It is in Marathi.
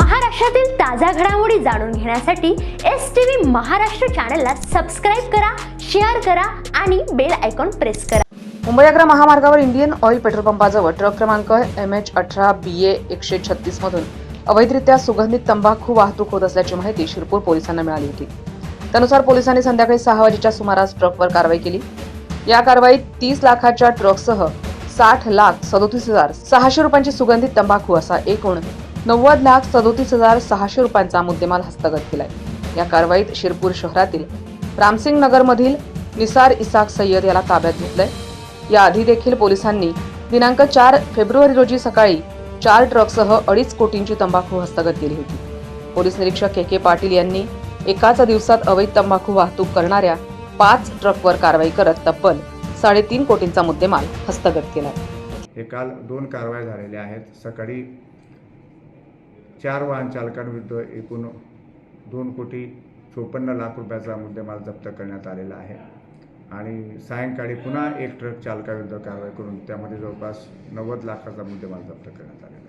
महाराष्ट्रातील ताज्या घडामोडी जाणून घेण्यासाठी एस टी व्ही महाराष्ट्र चॅनलला सबस्क्राईब करा शेअर करा आणि बेल आयकॉन प्रेस करा. मुंबई आग्रा महामार्गावर इंडियन ऑइल पेट्रोल पंपाजवळ ट्रक क्रमांक एम एच अठरा बी ए एकशे छत्तीस मधून अवैधरित्या सुगंधित तंबाखू वाहतूक होत असल्याची माहिती शिरपूर पोलिसांना मिळाली होती. त्यानुसार पोलिसांनी संध्याकाळी सहा वाजेच्या सुमारास ट्रकवर कारवाई केली. या कारवाईत तीस लाखाच्या ट्रकसह साठ लाख सदोतीस हजार सहाशे रुपयांची सुगंधित तंबाखू असा एकूण नव्वद लाख सदोतीस हजार सहाशे रुपयांचा मुद्देमाल हस्तगत केलाय. या कारवाईत शिरपूर शहरातील रामसिंग नगरमधील निसार इसाक सय्यद याला ताब्यात घेतलंय. याआधी देखील पोलिसांनी दिनांक चार फेब्रुवारी रोजी सकाळी चार ट्रकसह अडीच कोटींची तंबाखू हस्तगत केली होती. पोलीस निरीक्षक के के पाटील यांनी एकाच दिवसात अवैध तंबाखू वाहतूक करणाऱ्या पाच ट्रकवर कारवाई करत तब्बल साडेतीन कोटींचा मुद्देमाल हस्तगत केला हे काल दोन कारवाया झालेल्या आहेत. सकाळी चार वाहन चालकांविरुद्ध एकूण दोन कोटी चोपन्न लाख रुपयाचा मुद्देमाल जप्त करण्यात आलेला आहे. आणि सायंकाळी पुन्हा एक ट्रक चालकाविरुद्ध कारवाई करून त्यामध्ये जवळपास नव्वद लाखाचा मुद्देमाल जप्त करण्यात आलेला आहे.